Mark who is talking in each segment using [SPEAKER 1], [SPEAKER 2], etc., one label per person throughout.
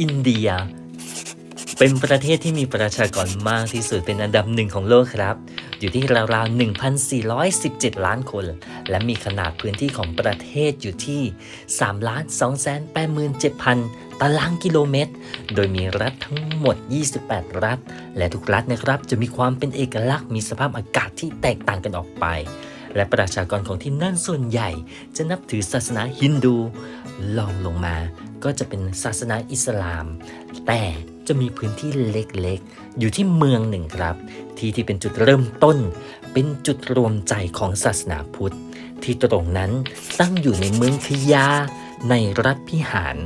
[SPEAKER 1] อินเดีย เป็นประเทศที่มีประชากรมากที่สุดเป็นอันดับหนึ่งของโลกครับ อยู่ที่ราวๆ 1,417 ล้านคน และมีขนาดพื้นที่ของประเทศอยู่ที่3ล้าน2 8 7 0 0ตารางกิโลเมตร โดยมีรัฐทั้งหมด 28 รัฐ และทุกรัฐนะครับ จะมีความเป็นเอกลักษณ์มีสภาพอากาศที่แตกต่างกันออกไปและประชากรของที่นั่นส่วนใหญ่จะนับถือศาสนาฮินดูลองลงมา ก็จะเป็นศาสนาอิสลาม แต่จะมีพื้นที่เล็กๆ อยู่ที่เมืองหนึ่งครับ ที่ที่เป็นจุดเริ่มต้น เป็นจุดรวมใจของศาสนาพุทธ ที่ตรงนั้นตั้งอยู่ในเมืองคยา ในรัฐพิหาร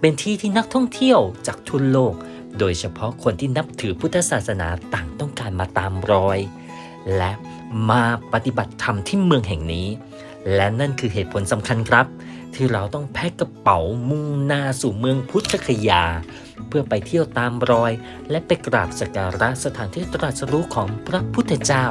[SPEAKER 1] เป็นที่ที่นักท่องเที่ยวจากทั่วโลก โดยเฉพาะคนที่นับถือพุทธศาสนาต่างต้องการมาตามรอย และมาปฏิบัติธรรมที่เมืองแห่งนี้ และนั่นคือเหตุผลสำคัญครับ ที่เราต้องแพ็คกระเป๋ามุ่งหน้าสู่เมืองพุทธคยา เพื่อไปเที่ยวตามรอย และไปกราบสักการะสถานที่ตรัสรู้ของพระพุทธเจ้า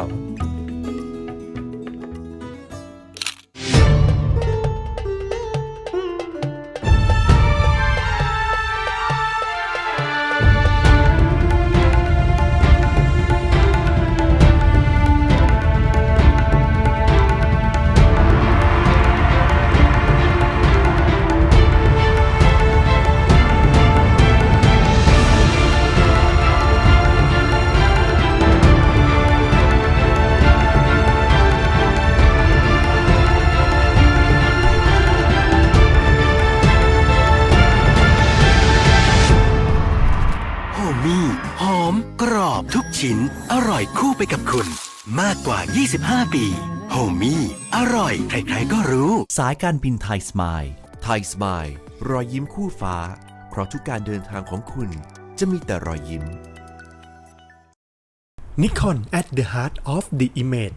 [SPEAKER 2] 25 ปี โฮมี่ อร่อย ใครๆก็รู้
[SPEAKER 3] สายการบินไทยสมายไทยสมายรอยยิ้มคู่ฟ้า เพราะทุกการเดินทางของคุณจะมีแต่รอยยิ้ม
[SPEAKER 4] Nikon at the heart of the image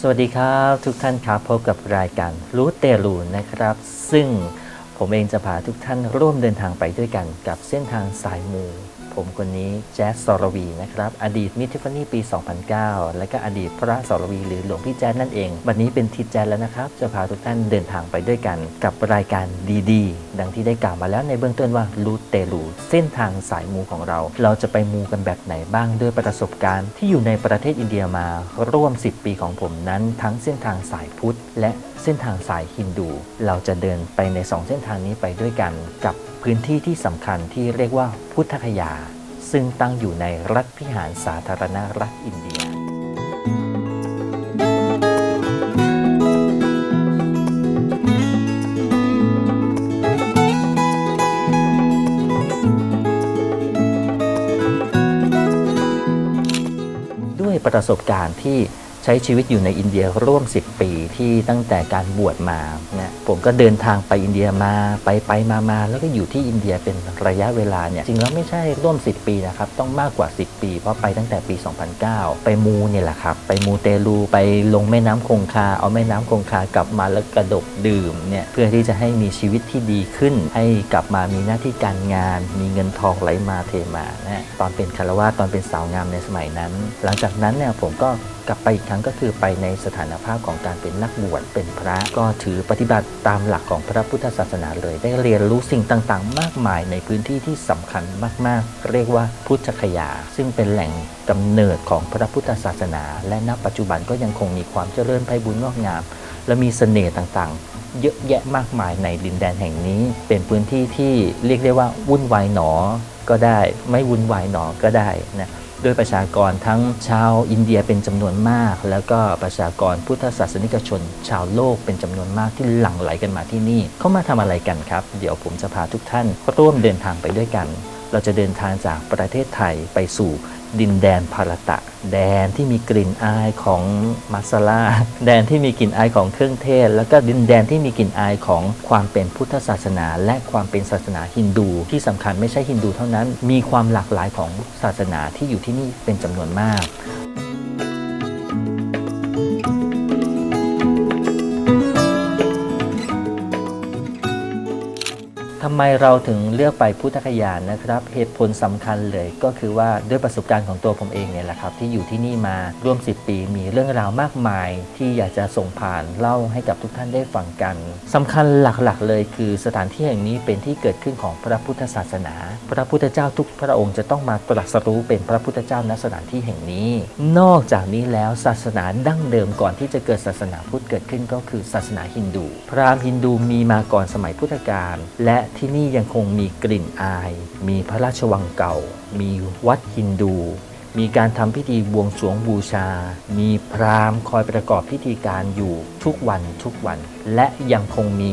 [SPEAKER 1] สวัสดีครับทุกท่านครับพบกับรายการรู้เตลูนะครับ ซึ่งผมเองจะพาทุกท่านร่วมเดินทางไปด้วยกันกับเส้นทางสายมู ผมคนนี้แจ๊สสรวีนะครับ อดีตมิทิฟานี่ปี 2009 และก็อดีตพระสรวีหรือหลวงพี่แจ๊สนั่นเอง วันนี้เป็นทิศแจ๊สแล้วนะครับ จะพาทุกท่านเดินทางไปด้วยกัน กับรายการดีๆ ดังที่ได้กล่าวมาแล้วในเบื้องต้นว่ารูเตลูเส้นทางสายมูของเรา เราจะไปมูกันแบบไหนบ้างด้วยประสบการณ์ ที่อยู่ในประเทศอินเดียมาร่วม 10 ปีของผมนั้น ทั้งเส้นทางสายพุทธและเส้นทางสายฮินดู เราจะเดินไปใน 2 เส้นทางนี้ไปด้วยกันกับพื้นที่ที่สำคัญที่เรียกว่าพุทธคยา ซึ่งตั้งอยู่ในรัฐพิหารสาธารณรัฐอินเดียด้วยประสบการณ์ที่ ใช้ชีวิตอยู่ในอินเดียร่วม 10 ปีที่ตั้งแต่การบวชมาเนี่ยผมก็เดินทางไปอินเดียมาไปไปมามาแล้วก็อยู่ที่อินเดียเป็นระยะเวลาเนี่ยจริงแล้วไม่ใช่ร่วม 10 ปีนะครับต้องมากกว่า 10 ปี เพราะไปตั้งแต่ปี 2009 ไปมูเนี่ยแหละครับ ไปมูเตลูไปลงแม่น้ำคงคา เอาแม่น้ำคงคากลับมาแล้วกระดกดื่มเนี่ยเพื่อที่จะให้มีชีวิตที่ดีขึ้น ให้กลับมามีหน้าที่การงาน มีเงินทองไหลมาเทมานะตอนเป็นคารวาตอนเป็นสาวงามในสมัยนั้น หลังจากนั้นเนี่ยผมก็กลับไปอีกครั้งก็คือไปในสถานภาพของการเป็นนักบวชเป็นพระก็ถือปฏิบัติตามหลักของพระพุทธศาสนาเลย ได้เรียนรู้สิ่งต่างๆ มากมายในพื้นที่ที่สำคัญมากๆ เรียกว่าพุทธคยา ซึ่งเป็นแหล่งกำเนิดของพระพุทธศาสนา และณปัจจุบันก็ยังคงมีความเจริญไพบุญงอกงาม และมีเสน่ห์ต่างๆเยอะแยะมากมายในดินแดนแห่งนี้ เป็นพื้นที่ที่เรียกได้ว่าวุ่นวายหนอก็ได้ ไม่วุ่นวายหนอก็ได้นะ ด้วยประชากรทั้งชาวอินเดียเป็นจำนวนมาก แล้วก็ประชากรพุทธศาสนิกชน ชาวโลกเป็นจำนวนมากที่หลั่งไหลกันมาที่นี่ เขามาทำอะไรกันครับ เดี๋ยวผมจะพาทุกท่านร่วมเดินทางไปด้วยกัน เราจะเดินทางจากประเทศไทยไปสู่ดินแดนภารตะ แดนที่มีกลิ่นอายของมัสลาแดนที่มีกลิ่นอายของเครื่องเทศ แล้วก็ดินแดนที่มีกลิ่นอายของความเป็นพุทธศาสนา และความเป็นศาสนาฮินดู ที่สำคัญไม่ใช่ฮินดูเท่านั้น มีความหลากหลายของศาสนาที่อยู่ที่นี่เป็นจำนวนมาก ไมไมเราถึงเลือกไปพุทธคยานนะครับ เหตุผลสำคัญเลยก็คือว่าด้วยประสบการณ์ของตัวผมเองเนี่ยแหละครับ ที่อยู่ที่นี่มาร่วม 10 ปี มีเรื่องราวมากมาย ที่อยากจะส่งผ่านเล่าให้กับทุกท่านได้ฟังกันสำคัญหลักๆ เลยคือสถานที่แห่งนี้เป็นที่เกิดขึ้นของพระพุทธศาสนา พระพุทธเจ้าทุกพระองค์จะต้องมาตรัสรู้เป็นพระพุทธเจ้าณสถานที่แห่งนี้ นอกจากนี้แล้วศาสนาดั้งเดิมก่อนที่จะเกิดศาสนาพุทธเกิดขึ้นก็คือศาสนาฮินดู พราหมณ์ฮินดูมีมาก่อนสมัยพุทธกาลและที่ที่นี่ยังคงมีกลิ่นอาย มีพระราชวังเก่า มีวัดฮินดู มีการทำพิธีบวงสรวงบูชา มีพราหมณ์คอยประกอบพิธีการอยู่ทุกวันทุกวัน และยังคงมี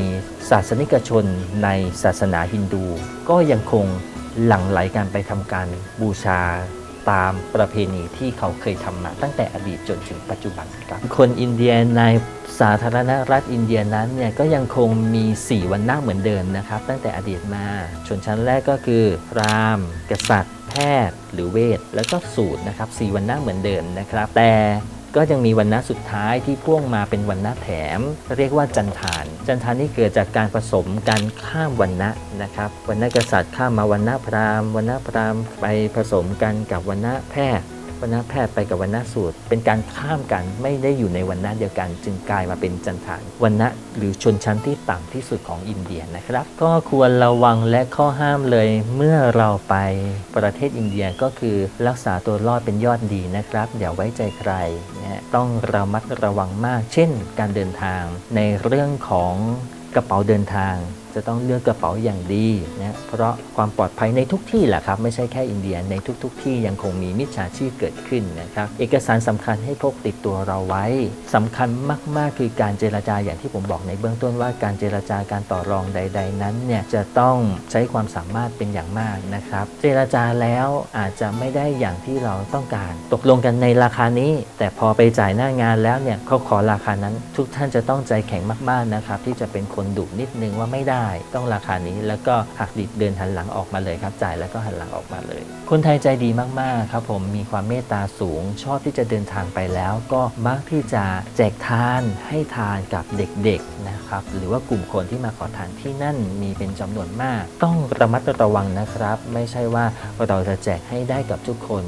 [SPEAKER 1] ศาสนิกชนในศาสนาฮินดู ก็ยังคงหลั่งไหลกันไปทำการบูชา ตามประเพณีที่เขาเคยทำมาตั้งแต่อดีตจนถึงปัจจุบันครับ คนอินเดียในสาธารณรัฐอินเดียนั้นเนี่ยก็ยังคงมี 4 วันหน้าเหมือนเดิมนะครับ ตั้งแต่อดีตมา ชนชั้นแรกก็คือพราหมณ์กษัตริย์ แพทย์ หรือเวท แล้วก็สูตรนะครับสวันหน้าเหมือนเดิมนะครับ แต่ ก็ยังมีวันณะสุดท้ายที่พ่วงมาเป็นวันณะแถม เรียกว่าจันทาน จันทานนี่เกิดจากการผสมการข้ามวันณะนะครับวันณะกษัตริย์ข้ามมาวันณะพราหมณ์วันณะพราหมณ์ไปผสมกันกับวันณะแพทย์ วันณะแพทย์ไปกับวันณะสูตร เป็นการข้ามกันไม่ได้อยู่ในวันณะเดียวกัน จึงกลายมาเป็นจันทานวันณะหรือชนชั้นที่ต่ำที่สุดของอินเดียนะครับ ก็ควรระวังและข้อห้ามเลยเมื่อเราไปประเทศอินเดียก็คือรักษาตัวรอดเป็นยอดดีนะครับอย่าไว้ใจใครนะฮะต้องระมัดระวังมาก เช่น การเดินทางในเรื่องของกระเป๋าเดินทาง จะต้องเลือกกระเป๋าอย่างดีนะเพราะความปลอดภัยในทุกที่แหละครับ ไม่ใช่แค่อินเดียในทุก ๆ ที่ยังคงมีมิจฉาชีพเกิดขึ้นนะครับ เอกสารสำคัญให้พกติดตัวเราไว้สำคัญมาก ๆ คือการเจรจาอย่างที่ผมบอกในเบื้องต้นว่าการเจรจาการต่อรองใด ๆ นั้นเนี่ยจะต้องใช้ความสามารถเป็นอย่างมากนะครับ เจรจาแล้วอาจจะไม่ได้อย่างที่เราต้องการ ตกลงกันในราคานี้ แต่พอไปจ่ายหน้างานแล้วเนี่ยเขาขอราคานั้น ทุกท่านจะต้องใจแข็งมากๆนะครับที่จะเป็นคนดุนิดนึงว่าไม่ได้ต้องราคานี้ แล้วก็หักดิบเดินหันหลังออกมาเลยครับจ่ายแล้วก็หันหลังออกมาเลย คนไทยใจดีมากๆครับผมมีความเมตตาสูง ชอบที่จะเดินทางไปแล้ว ก็มักที่จะแจกทานให้ทานกับเด็กๆนะครับหรือว่ากลุ่มคนที่มาขอทานที่นั่นมีเป็นจำนวนมาก ต้องระมัดระวังนะครับ ไม่ใช่ว่าเราจะแจกให้ได้กับทุกคน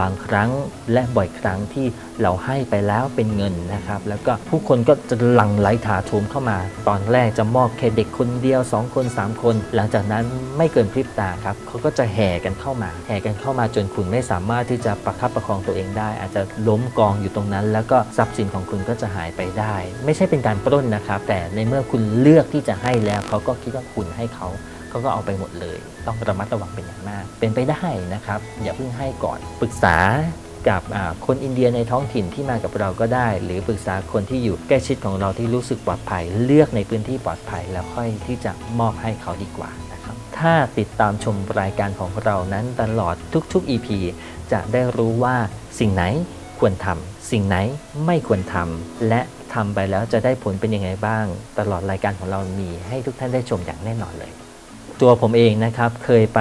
[SPEAKER 1] บางครั้งและบ่อยครั้งที่เราให้ไปแล้วเป็นเงินนะครับ แล้วก็ผู้คนก็จะหลั่งไหลถาโถมเข้ามา ตอนแรกจะมอบแค่เด็กคนเดียว 2 คน 3 คน หลังจากนั้นไม่เกินพริบตาครับเขาก็จะแห่กันเข้ามา แห่กันเข้ามาจนคุณไม่สามารถที่จะประคับประคองตัวเองได้ อาจจะล้มกองอยู่ตรงนั้น แล้วก็ทรัพย์สินของคุณก็จะหายไปได้ ไม่ใช่เป็นการปล้นนะครับ แต่ในเมื่อคุณเลือกที่จะให้แล้วเขาก็คิดว่าคุณให้เขา เขาก็เอาไปหมดเลย ต้องระมัดระวังเป็นอย่างมาก เป็นไปได้นะครับ อย่าเพิ่งให้ก่อนปรึกษากับคนอินเดียในท้องถิ่นที่มากับเราก็ได้ หรือปรึกษาคนที่อยู่ใกล้ชิดของเราที่รู้สึกปลอดภัย เลือกในพื้นที่ปลอดภัย แล้วค่อยที่จะมอบให้เขาดีกว่านะครับ ถ้าติดตามชมรายการของเรานั้นตลอดทุกๆ EP จะได้รู้ว่าสิ่งไหนควรทำสิ่งไหนไม่ควรทำและทำไปแล้วจะได้ผลเป็นยังไงบ้าง ตลอดรายการของเรามีให้ทุกท่านได้ชมอย่างแน่นอนเลย ตัวผมเองนะครับเคยไป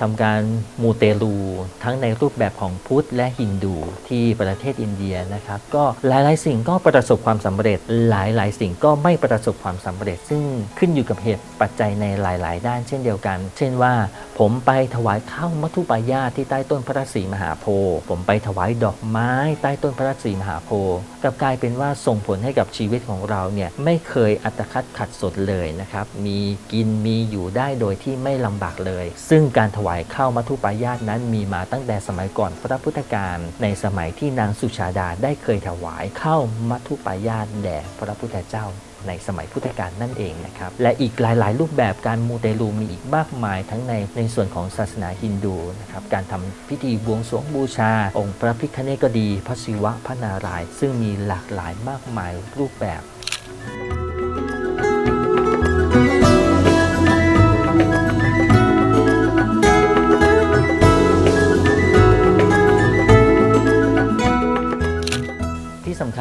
[SPEAKER 1] ทำการมูเตลู ทั้งในรูปแบบของพุทธและฮินดูที่ประเทศอินเดียนะครับ ก็หลายๆ สิ่งก็ประสบความสำเร็จ หลายๆ สิ่งก็ไม่ประสบความสำเร็จ ซึ่งขึ้นอยู่กับเหตุปัจจัยในหลาย ๆ ด้านเช่นเดียวกัน เช่นว่า ผมไปถวายข้าวมัทุปายาที่ใต้ต้นพระศรีมหาโพธิ์ผมไปถวายดอกไม้ใต้ต้นพระศรีมหาโพธิ์กลับกลายเป็นว่าส่งผลให้กับชีวิตของเราเนี่ยไม่เคยอัตคัดขัดสนเลยนะครับมีกินมีอยู่ได้โดโดยที่ไม่ลำบากเลย ซึ่งการถวายข้าวมัทุปายาตนั้นมีมาตั้งแต่สมัยก่อนพระพุทธการในสมัยที่นางสุชาดาได้เคยถวายข้าวมัทุปายาตแด่พระพุทธเจ้าในสมัยพุทธกาลนั่นเองนะครับ และอีกหลาย ๆ รูปแบบการมูเตลูมีอีกมากมายทั้งในในส่วนของศาสนาฮินดูนะครับ การทำพิธีบวงสรวงบูชา องค์พระพิฆเนศก็ดี พระศิวะพระนารายณ์ซึ่งมีหลากหลายมากมายรูปแบบ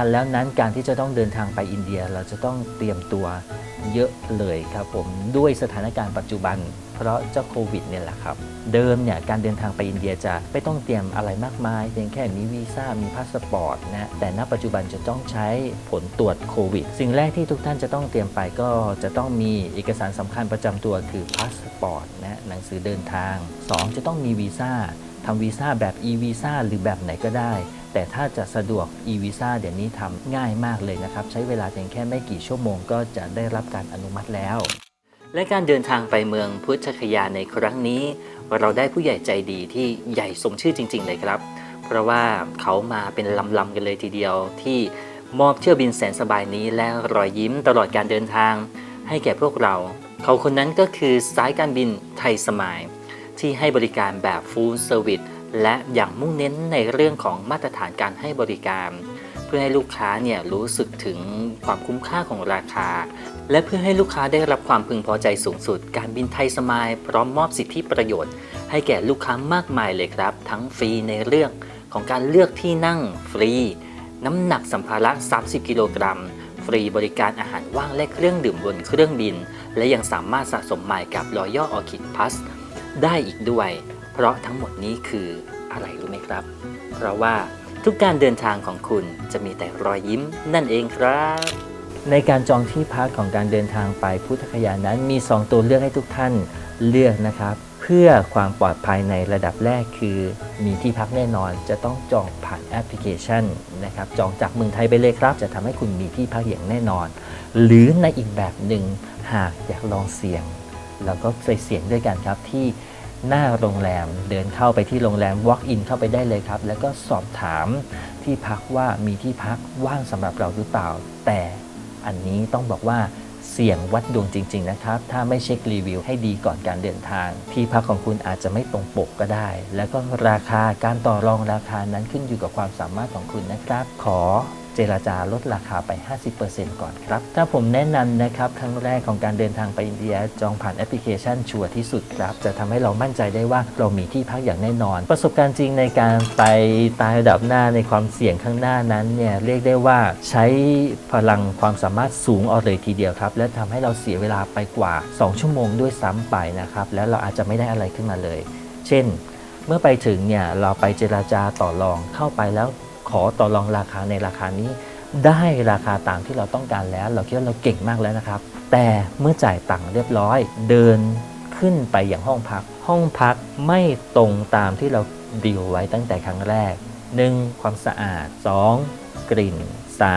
[SPEAKER 1] ญแล้วนั้นการที่จะต้องเดินทางไปอินเดียเราจะต้องเตรียมตัวเยอะเลยครับผมด้วยสถานการณ์ปัจจุบัน เพราะเจ้าโควิดเนี่ยแหละครับ เดิมเนี่ยการเดินทางไปอินเดียจะไม่ต้องเตรียมอะไรมากมายเพียงแค่มีวีซ่ามีพาสปอร์ตนะแต่ณปัจจุบันจะต้องใช้ผลตรวจโควิด สิ่งแรกที่ทุกท่านจะต้องเตรียมไปก็จะต้องมีเอกสารสำคัญประจำตัวคือพาสปอร์ตนะหนังสือเดินทาง 2 จะต้องมีวีซ่าทำวีซ่าแบบ e วีซ่าหรือแบบไหนก็ได้ แต่ถ้าจะสะดวก e วีซ่าเดี๋ยวนี้ทำง่ายมากเลยนะครับ ใช้เวลาเพียงแค่ไม่กี่ชั่วโมงก็จะได้รับการอนุมัติแล้ว และการเดินทางไปเมืองพุทธคยาในครั้งนี้ เราได้ผู้ใหญ่ใจดีที่ใหญ่สมชื่อจริง ๆ เลยครับ เพราะว่าเขามาเป็นลำๆกันเลยทีเดียวที่มอบเที่ยวบินแสนสบายนี้และรอยยิ้มตลอดการเดินทาง ให้แก่พวกเรา เขาคนนั้นก็คือสายการบินไทยสมายที่ให้บริการแบบฟูลเซอร์วิส และอย่างมุ่งเน้นในเรื่องของมาตรฐานการให้บริการ เพื่อให้ลูกค้าเนี่ยรู้สึกถึงความคุ้มค่าของราคา และเพื่อให้ลูกค้าได้รับความพึงพอใจสูงสุด การบินไทยสมายพร้อมมอบสิทธิประโยชน์ ให้แก่ลูกค้ามากมายเลยครับ ทั้งฟรีในเรื่องของการเลือกที่นั่งฟรี น้ำหนักสัมภาระ 30 กิโลกรัมฟรีบริการอาหารว่างและเครื่องดื่มบนเครื่องบิน และยังสามารถสะสมไมล์กับ Royal Orchid Plus ได้อีกด้วย เพราะทั้งหมดนี้คืออะไรรู้ไหมครับ เพราะว่าทุกการเดินทางของคุณจะมีแต่รอยยิ้มนั่นเองครับ ในการจองที่พักของการเดินทางไปพุทธคยานั้นมี 2 ตัวเลือกให้ทุกท่านเลือกนะครับ เพื่อความปลอดภัยในระดับแรกคือมีที่พักแน่นอนจะต้องจองผ่านแอปพลิเคชันนะครับจองจากเมืองไทยไปเลยครับ จะทำให้คุณมีที่พักอย่างแน่นอน หรือในอีกแบบหนึ่งหากอยากลองเสี่ยง แล้วก็ไปเสี่ยงด้วยกันครับที่ หน้าโรงแรม เดินเข้าไปที่โรงแรม walk in เข้าไปได้เลยครับ แล้วก็สอบถามที่พักว่ามีที่พักว่างสำหรับเราหรือเปล่า แต่อันนี้ต้องบอกว่าเสี่ยงวัดดวงจริง ๆ นะครับ ถ้าไม่เช็ครีวิวให้ดีก่อนการเดินทาง ที่พักของคุณอาจจะไม่ตรงปกก็ได้ แล้วก็ราคาการต่อรองราคานั้นขึ้นอยู่กับความสามารถของคุณนะครับ ขอ เจราจาลดราคาไป 50%ก่อนครับ ถ้าผมแนะนำนะครับ ครั้งแรกของการเดินทางไปอินเดีย จองผ่านแอปพลิเคชันชัวร์ที่สุดครับ จะทำให้เรามั่นใจได้ว่าเรามีที่พักอย่างแน่นอน ประสบการณ์จริงในการไปตายระดับหน้าในความเสี่ยงข้างหน้านั้นเนี่ยเรียกได้ว่าใช้พลังความสามารถสูงเอาเลยทีเดียวครับ และทำให้เราเสียเวลาไปกว่า 2 ชั่วโมงด้วยซ้ำไปนะครับ แล้วเราอาจจะไม่ได้อะไรขึ้นมาเลย เช่น เมื่อไปถึงเนี่ยเราไปเจราจาต่อรองเข้าไปแล้ว ขอต่อรองราคาในราคานี้ ได้ราคาตามที่เราต้องการแล้ว เราคิดว่าเราเก่งมากแล้วนะครับ แต่เมื่อจ่ายตังค์เรียบร้อย เดินขึ้นไปอย่างห้องพัก ห้องพักไม่ตรงตามที่เราดีลไว้ตั้งแต่ครั้งแรก 1. ความสะอาด 2. กลิ่น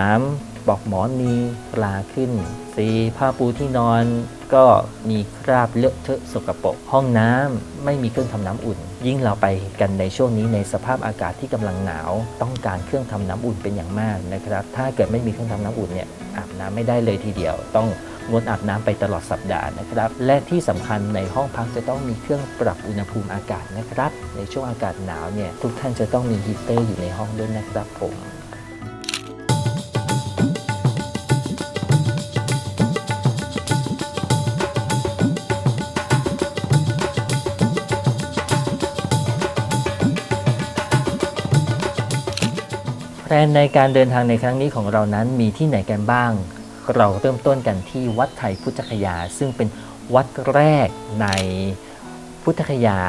[SPEAKER 1] 3. บอกหมอนมีปลาขึ้น 4. ผ้าปูที่นอน ก็มีคราบเลอะเทอะสกปรกห้องน้ำไม่มีเครื่องทำน้ำอุ่น ยิ่งเราไปกันในช่วงนี้ในสภาพอากาศที่กำลังหนาว ต้องการเครื่องทำน้ำอุ่นเป็นอย่างมากนะครับ ถ้าเกิดไม่มีเครื่องทำน้ำอุ่นเนี่ยอาบน้ำไม่ได้เลยทีเดียว ต้องงดอาบน้ำไปตลอดสัปดาห์นะครับ และที่สำคัญในห้องพักจะต้องมีเครื่องปรับอุณหภูมิอากาศนะครับ ในช่วงอากาศหนาวเนี่ยทุกท่านจะต้องมีฮีเตอร์อยู่ในห้องด้วยนะครับผม แพลนในการเดินทางในครั้งนี้ของเรานั้นมีที่ไหนกันบ้าง เราเริ่มต้นกันที่วัดไทยพุทธคยา ซึ่งเป็นวัดแรกในพุทธคยา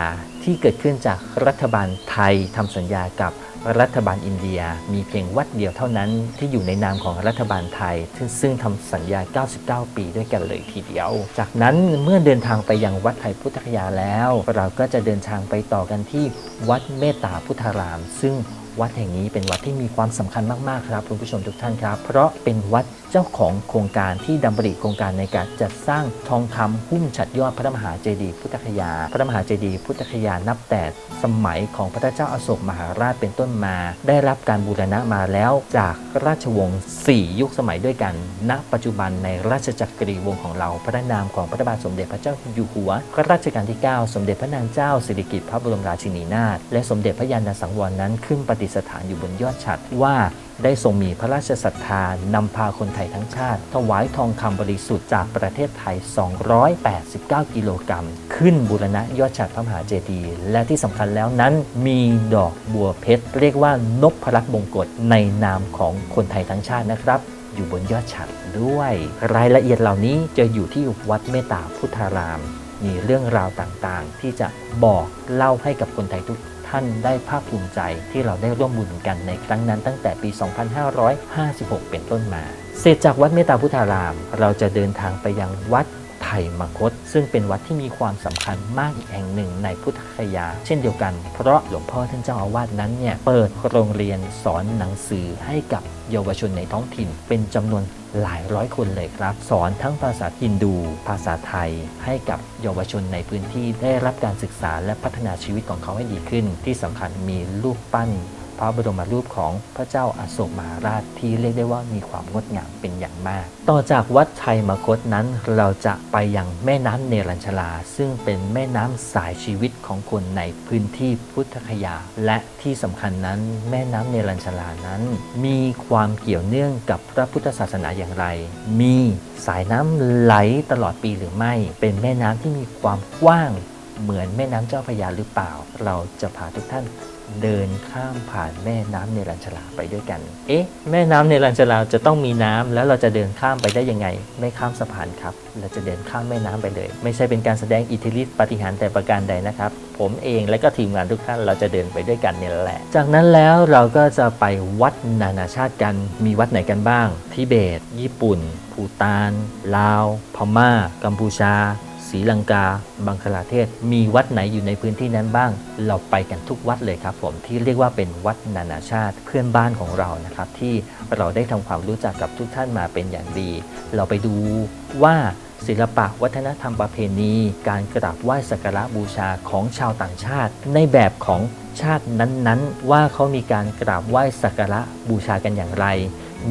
[SPEAKER 1] ที่เกิดขึ้นจากรัฐบาลไทยทำสัญญากับรัฐบาลอินเดีย มีเพียงวัดเดียวเท่านั้นที่อยู่ในนามของรัฐบาลไทย ซึ่งซึ่งทำสัญญา 99 ปีด้วยกันเลยทีเดียว จากนั้นเมื่อเดินทางไปยังวัดไทยพุทธคยาแล้ว เราก็จะเดินทางไปต่อกันที่วัดเมตตาพุทธาราม ซึ่ง วัดแห่งนี้เป็นวัดที่มีความสำคัญมากๆครับคุณผู้ชมทุกท่านครับ เพราะเป็นวัดเจ้าของโครงการที่ดำริโครงการในการจัดสร้างทองคำหุ้มฉัดยอดพระมหาเจดีย์พุทธคยา พระมหาเจดีย์พุทธคยานับแต่สมัยของพระเจ้าอาโศกมหาราชเป็นต้นมา ได้รับการบูรณะมาแล้วจากราชวงศ์ 4 ยุคสมัยด้วยกัน ณ ปัจจุบันในราชจักรีวงศ์ของเรา พระนามของพระบาทสมเด็จพระเจ้าอยู่หัวรัชกาลที่ 9 สมเด็จพระนางเจ้าสิริกิติ์พระบรมราชินีนาถ และสมเด็จพระยาณสังวรนั้นขึ้นประดิษฐานอยู่บนยอดฉัตรว่าได้ทรงมีพระราชศรัทธานำพาคนไทยทั้งชาติ ถวายทองคำบริสุทธิ์จากประเทศไทย 289 กิโลกรัม ขึ้นบูรณะยอดฉัตรพระมหาเจดีย์และที่สำคัญแล้วนั้นมีดอกบัวเพชร เรียกว่านพพรัตน์บงกฎในนามของคนไทยทั้งชาตินะครับ อยู่บนยอดฉัตรด้วย รายละเอียดเหล่านี้จะอยู่ที่วัดเมตตาพุทธาราม มีเรื่องราวต่างๆ ที่จะบอกเล่าให้กับคนไทยทุก ท่านได้ภาคภูมิใจที่เราได้ร่วมบุญกันในครั้งนั้นตั้งแต่ปี 2556 เป็นต้นมา เสร็จจากวัดเมตตาพุทธาราม เราจะเดินทางไปยังวัด ไถ่มคต ซึ่งเป็นวัดที่มีความสำคัญมากอีกแห่งหนึ่งในพุทธคยา เช่นเดียวกัน เพราะหลวงพ่อท่านเจ้าอาวาสนั้นเนี่ยเปิดโรงเรียนสอนหนังสือให้กับเยาวชนในท้องถิ่น เป็นจำนวนหลายร้อยคนเลยครับ สอนทั้งภาษาฮินดู ภาษาไทย ให้กับเยาวชนในพื้นที่ได้รับการศึกษาและพัฒนาชีวิตของเขาให้ดีขึ้น ที่สำคัญมีรูปปั้น พระบรมรูปของพระเจ้าอาโศกมหาราชที่เรียกได้ว่ามีความงดงามเป็นอย่างมาก ต่อจากวัดชัยมคตนั้นเราจะไปยังแม่น้ำเนรัญชลา ซึ่งเป็นแม่น้ำสายชีวิตของคนในพื้นที่พุทธคยา และที่สำคัญนั้น แม่น้ำเนรัญชลานั้น มีความเกี่ยวเนื่องกับพระพุทธศาสนาอย่างไร มีสายน้ำไหลตลอดปีหรือไม่ เป็นแม่น้ำที่มีความกว้างเหมือนแม่น้ำเจ้าพระยาหรือเปล่า เราจะพาทุกท่าน เดินข้ามผ่านแม่น้ำเนรัญชลาไปด้วยกัน เอ๊ะ แม่น้ำเนรัญชลาจะต้องมีน้ำแล้วเราจะเดินข้ามไปได้ยังไง ไม่ข้ามสะพานครับ เราจะเดินข้ามแม่น้ำไปเลย ไม่ใช่เป็นการแสดงอิทธิฤทธิปฏิหารแต่ประการใดนะครับ ผมเองและก็ทีมงานทุกท่านเราจะเดินไปด้วยกันเนี่ยแหละ จากนั้นแล้วเราก็จะไปวัดนานาชาติกัน มีวัดไหนกันบ้าง ทิเบต ญี่ปุ่น ภูตาน ลาว พม่า กัมพูชา ศรีลังกา บังคลาเทศ มีวัดไหนอยู่ในพื้นที่นั้นบ้าง เราไปกันทุกวัดเลยครับผมที่เรียกว่าเป็นวัดนานาชาติเพื่อนบ้านของเรานะครับที่เราได้ทำความรู้จักกับทุกท่านมาเป็นอย่างดี เราไปดูว่าศิลปะวัฒนธรรมประเพณี การกราบไหว้สักการะบูชาของชาวต่างชาติ ในแบบของชาตินั้นๆ ว่าเขามีการกราบไหว้สักการะบูชากันอย่างไร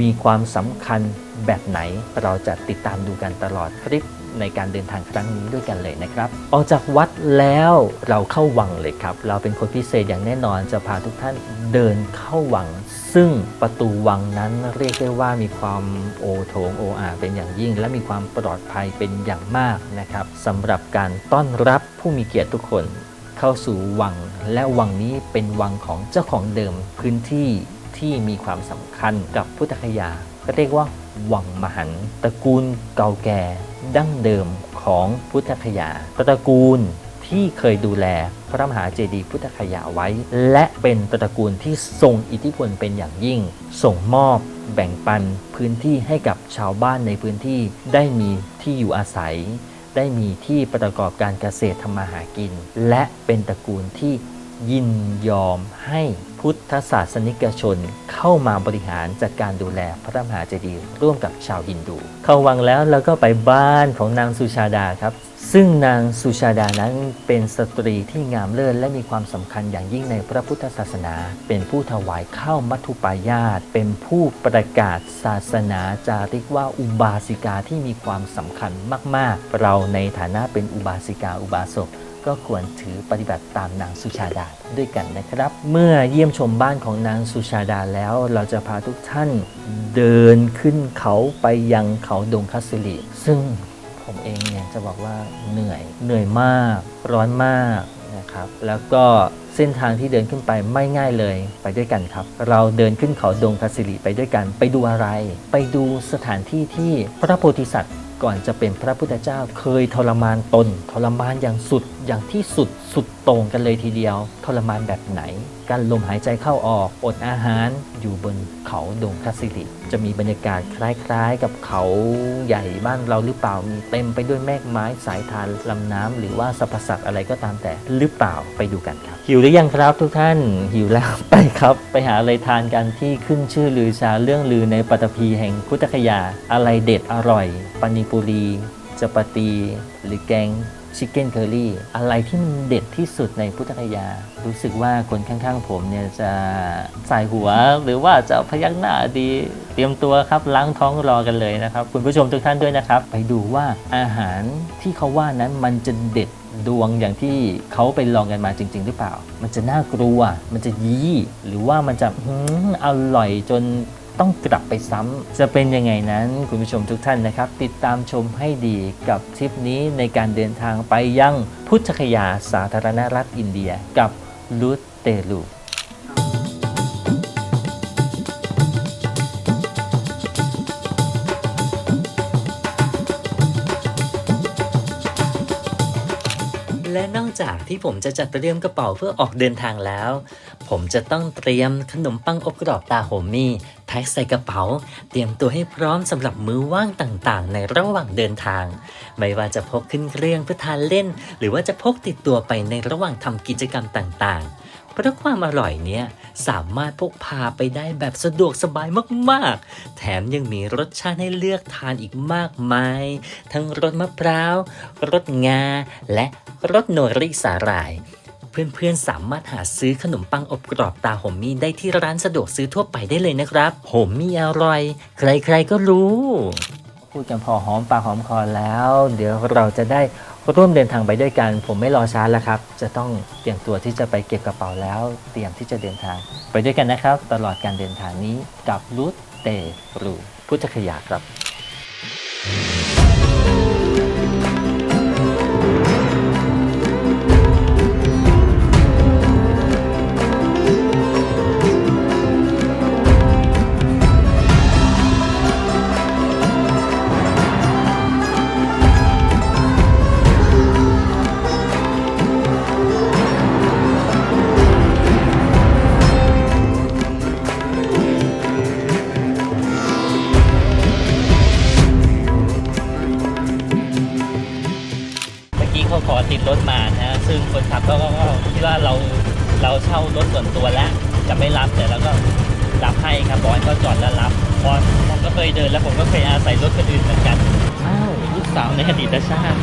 [SPEAKER 1] มีความสำคัญแบบไหนเราจะติดตามดูกันตลอดคลิป ในการเดินทางครั้งนี้ด้วยกันเลยนะครับ ออกจากวัดแล้วเราเข้าวังเลยครับ เราเป็นคนพิเศษอย่างแน่นอนจะพาทุกท่านเดินเข้าวัง ซึ่งประตูวังนั้นเรียกได้ว่ามีความโอโถงโออาเป็นอย่างยิ่ง และมีความปลอดภัยเป็นอย่างมากนะครับสำหรับการต้อนรับผู้มีเกียรติทุกคนเข้าสู่วัง และวังนี้เป็นวังของเจ้าของเดิมพื้นที่ที่มีความสำคัญกับพุทธคยาก็เรียกว่า วังมหันต์ตระกูลเก่าแก่ดั้งเดิมของพุทธคยาตระกูลที่เคยดูแลพระมหาเจดีย์พุทธคยาไว้ และเป็นตระกูลที่ทรงอิทธิพลเป็นอย่างยิ่ง ส่งมอบแบ่งปันพื้นที่ให้กับชาวบ้านในพื้นที่ได้มีที่อยู่อาศัย ได้มีที่ประกอบการเกษตรทำมาหากิน และเป็นตระกูลที่ ยินยอมให้พุทธศาสนิกชนเข้ามาบริหารจัดการดูแลพระมหาเจดีย์ร่วมกับชาวฮินดู เข้าวังแล้วเราก็ไปบ้านของนางสุชาดาครับ ซึ่งนางสุชาดานั้นเป็นสตรีที่งามเลิศและมีความสำคัญอย่างยิ่งในพระพุทธศาสนา เป็นผู้ถวายข้าวมัทุปายาต เป็นผู้ประกาศศาสนาจาริกว่าอุบาสิกาที่มีความสำคัญมาก ๆ เราในฐานะเป็นอุบาสิกาอุบาสก ก็ควรถือปฏิบัติตามนางสุชาดาด้วยกันนะครับ เมื่อเยี่ยมชมบ้านของนางสุชาดาแล้ว เราจะพาทุกท่านเดินขึ้นเขาไปยังเขาดงคัสสิริซึ่งผมเองเนี่ยจะบอกว่าเหนื่อยเหนื่อยมาก ร้อนมากนะครับแล้วก็เส้นทางที่เดินขึ้นไปไม่ง่ายเลยไปด้วยกันครับ เราเดินขึ้นเขาดงคัสสิริไปด้วยกัน ไปดูอะไร ไปดูสถานที่ที่พระโพธิสัตว์ก่อนจะเป็นพระพุทธเจ้าเคยทรมานตน ทรมานอย่างสุด อย่างที่สุดสุดต่งกันเลยทีเดียว ทรมานแบบไหน การลมหายใจเข้าออกอดอาหารอยู่บนเขาดงคัสสิริจะมีบรรยากาศคล้ายๆ กับเขาใหญ่บ้านเราหรือเปล่ามีเต็มไปด้วยแมกไม้สายทานลำน้ำหรือว่าสรรพสัตว์อะไรก็ตามแต่หรือเปล่าไปดูกันครับ หิวหรือยังครับทุกท่านหิวแล้วไปครับ ไปหาอะไรทานกันที่ขึ้นชื่อลือชาเรื่องลือในปัตตภีแห่งพุทธคยาอะไรเด็ดอร่อยปานิปุรีจปาตีหรือแกง ชิคเก้นเคอรี่อะไรที่มันเด็ดที่สุดในพุทธคยา รู้สึกว่าคนข้างๆผมเนี่ยจะสายหัวหรือว่าจะพยักหน้าดีเตรียมตัวครับล้างท้องรอกันเลยนะครับ คุณผู้ชมทุกท่านด้วยนะครับ ไปดูว่าอาหารที่เขาว่านั้นมันจะเด็ดดวงอย่างที่เขาไปลองกันมาจริง ๆ หรือเปล่า มันจะน่ากลัว มันจะยี้ หรือว่ามันจะหืมอร่อยจน ต้องกลับไปซ้ำ จะเป็นยังไงนั้นคุณผู้ชมทุกท่านนะครับ ติดตามชมให้ดีกับทริปนี้ในการเดินทางไปยังพุทธคยาสาธารณรัฐอินเดียกับลุตเตลู
[SPEAKER 5] และนอก
[SPEAKER 1] จากที่ผมจะจัดเตรียมกระเป๋าเพื่อออกเดินทางแล้ว ผมจะต้องเตรียมขนมปังอบกรอบตาโฮมี่ แพ็คใส่กระเป๋า เตรียมตัวให้พร้อมสำหรับมื้อว่างต่างๆ ในระหว่างเดินทาง ไม่ว่าจะพกขึ้นเครื่องเพื่อทานเล่น หรือว่าจะพกติดตัวไปในระหว่างทำกิจกรรมต่างๆ เพราะความอร่อยเนี้ยสามารถพกพาไปได้แบบสะดวกสบายมากๆ แถมยังมีรสชาติให้เลือกทานอีกมากมาย ทั้งรสมะพร้าว รสงา และรสโนริสาหร่าย เพื่อนๆ สามารถหาซื้อขนมปังอบกรอบตาโฮมมี่ได้ที่ร้านสะดวกซื้อทั่วไปได้เลยนะครับโฮมมี่อร่อย ใครๆก็รู้ พูดกันพอหอมปากหอมคอแล้ว เดี๋ยวเราจะได้ร่วมเดินทางไปด้วยกัน ผมไม่รอช้าแล้วครับ จะต้องเตรียมตัวที่จะไปเก็บกระเป๋าแล้ว เตรียมที่จะเดินทาง ไปด้วยกันนะครับ ตลอดการเดินทางนี้กับรูทเตรูพุทธคยาครับ แล้วผมก็เคยอาศัยรถคนอื่นเหมือนกันอ้าวลูกสาวในอดีตชาติ